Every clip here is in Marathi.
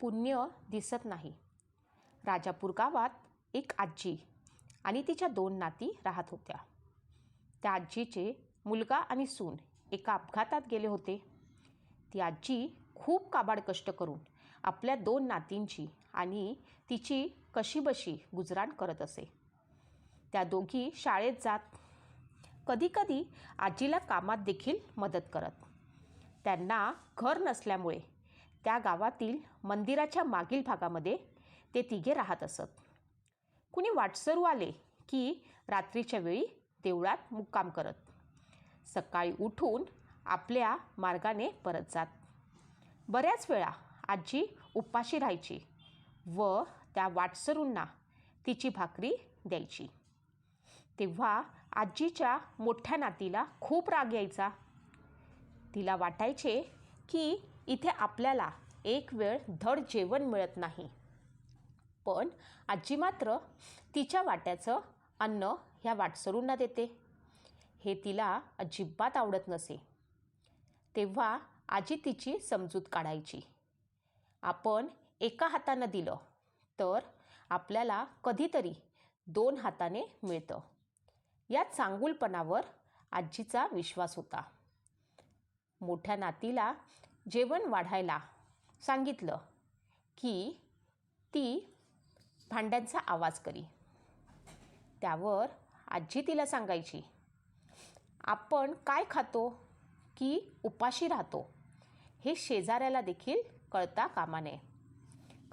पुण्य दिसत नाही. राजापूर गावात एक आजी आणि तिच्या दोन नाती राहत होत्या. त्या आजीचे मुलगा आणि सून एका अपघातात गेले होते. ती आजी खूप काबाड कष्ट करून आपल्या दोन नातींची आणि तिची कशीबशी गुजराण करत असे. त्या दोघी शाळेत जात कधीकधी आजीला कामात देखील मदत करत. त्यांना घर नसल्यामुळे त्या गावातील मंदिराच्या मागील भागामध्ये ते तिघे राहत असत. कुणी वाटसरू आले की रात्रीच्या वेळी देवळात मुक्काम करत. सकाळी उठून आपल्या मार्गाने परत जात. बऱ्याच वेळा आजी उपाशी राहायची व त्या वाटसरूंना तिची भाकरी द्यायची. तेव्हा आजीच्या मोठ्या नातीला खूप राग यायचा. तिला वाटायचे की इथे आपल्याला एक वेळ धड जेवण मिळत नाही. पण आजी मात्र तिच्या वाट्याचं अन्न ह्या वाटसरूंना देते. हे तिला अजिबात आवडत नसे. तेव्हा आजी तिची समजूत काढायची. आपण एका हातानं दिलं तर आपल्याला कधीतरी दोन हाताने मिळतं. या चांगुलपणावर आजीचा विश्वास होता. मोठ्या नातीला जेवण वाढायला सांगितलं की ती भांड्यांचा आवाज करी. त्यावर आजी तिला सांगायची आपण काय खातो की उपाशी राहतो हे शेजाऱ्याला देखील कळता कामा नये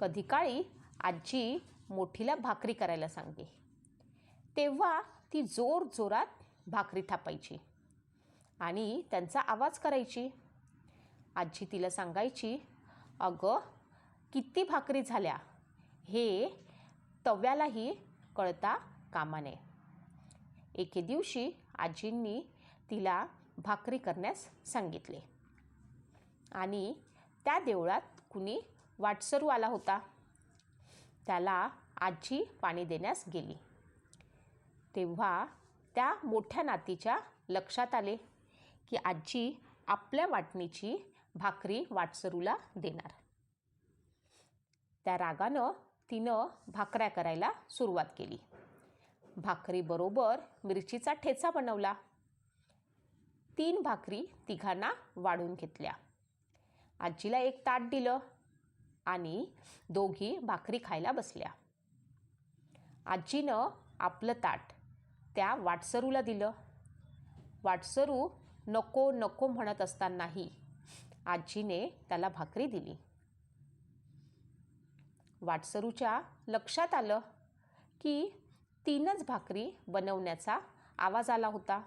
कधी काळी आजी मोठीला भाकरी करायला सांगे तेव्हा ती जोर जोरात भाकरी थापायची आणि त्यांचा आवाज करायची आजी तिला सांगायची अगं किती भाकरी झाल्या? हे तव्यालाही कळता कामा नये. एके दिवशी आजींनी तिला भाकरी करण्यास सांगितले. आणि त्या देवळात कुणी वाटसरू आला होता. त्याला आजी पाणी देण्यास गेली. तेव्हा त्या मोठ्या नातीच्या लक्षात आले की आजी आपल्या वाटणीची भाकरी वाटसरूला देणार. त्या रागानं तिनं भाकऱ्या करायला सुरुवात केली. भाकरीबरोबर मिरचीचा ठेचा बनवला. तीन भाकरी तिघांना वाढून घेतल्या. आजीला एक ताट दिलं आणि दोघी भाकरी खायला बसल्या. आजीनं आपलं ताट त्या वाटसरूला दिलं. वाटसरू नको नको म्हणत असतानाही आजीने त्याला भाकरी दिली. वाटसरूच्या लक्षात आलं की तीनच भाकरी बनवण्याचा आवाज आला होता.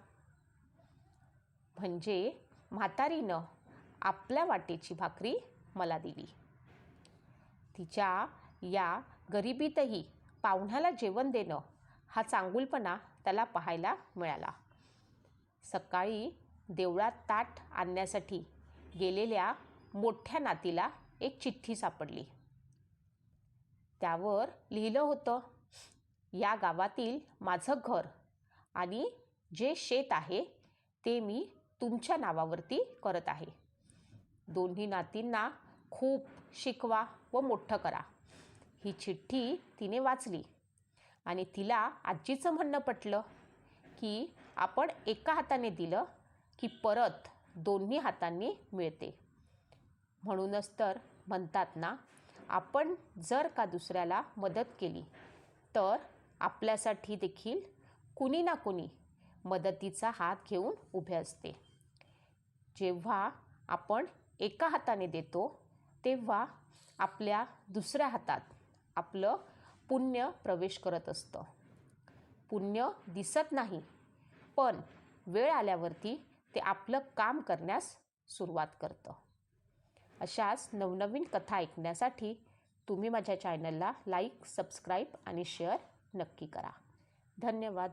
म्हणजे म्हातारीनं आपल्या वाटेची भाकरी मला दिली. तिच्या या गरिबीतही पाहुण्याला जेवण देणं हा चांगुलपणा त्याला पाहायला मिळाला. सकाळी देवळात ताट आणण्यासाठी गेलेल्या मोठ्या नातीला एक चिठ्ठी सापडली. त्यावर लिहिलं होतं या गावातील माझं घर आणि जे शेत आहे ते मी तुमच्या नावावरती करत आहे. दोन्ही नातींना खूप शिकवा व मोठं करा. ही चिठ्ठी तिने वाचली आणि तिला आजीचं म्हणणं पटलं की आपण एका हाताने दिलं की परत दोन्ही हातांनी मिळते. म्हणूनच तर म्हणतात ना आपण जर का दुसऱ्याला मदत केली तर आपल्यासाठी देखील कुणी ना कुणी मदतीचा हात घेऊन उभे असते. जेव्हा आपण एका हाताने देतो तेव्हा आपल्या दुसऱ्या हातात आपलं पुण्य प्रवेश करत असतं. पुण्य दिसत नाही पण वेळ आल्यावरती ते आपलं काम करण्यास सुरुवात करतं. अशाच नवनवीन कथा ऐकण्यासाठी तुम्ही माझ्या चॅनलला लाईक सबस्क्राईब आणि शेअर नक्की करा. धन्यवाद.